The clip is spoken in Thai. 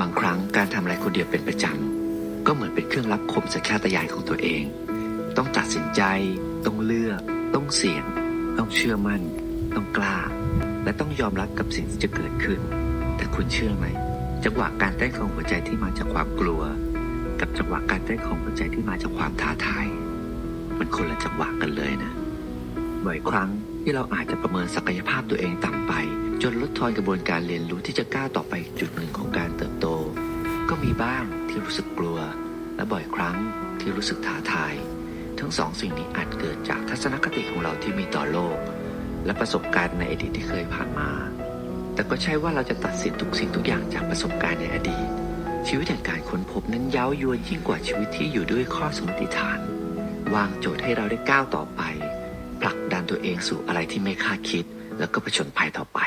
บางครั้งการทำอะไรคนเดียวเป็นประจำก็เหมือนเป็นเครื่องรับคมสัญชาตญาณของตัวเอง ต้องตัดสินใจ ต้องเลือก ต้องเสี่ยง ต้องเชื่อมั่น ต้องกล้า และต้องยอมรับกับสิ่งที่จะเกิดขึ้น แต่คุณเชื่อไหมจังหวะการเต้นของหัวใจที่มาจากความกลัว กับจังหวะการเต้นของหัวใจที่มาจากความท้าทายมันคนละจังหวะกันเลยนะบ่อยครั้งที่เราอาจจะประเมินศักยภาพตัวเองต่ำไป จนลดทอนกระบวนการเรียนรู้ที่จะก้าวต่อไปจุดหนึ่งของการเติบ มีบ้างที่รู้สึกกลัว และบ่อยครั้งที่รู้สึกท้าทาย ทั้งสองสิ่งนี้อาจเกิดจากทัศนคติของเราที่มีต่อโลก และประสบการณ์ในอดีตที่เคยผ่านมา แต่ก็ใช่ว่าเราจะตัดสินทุกสิ่งทุกอย่างจากประสบการณ์ในอดีต ชีวิตแห่งการค้นพบนั้นเย้ายวนยิ่งกว่าชีวิตที่อยู่ด้วยข้อสมมติฐาน วางโจทย์ให้เราได้ก้าวต่อไปผลักดันตัวเองสู่อะไรที่ไม่คาดคิด แล้วก็ผจญภัยต่อไป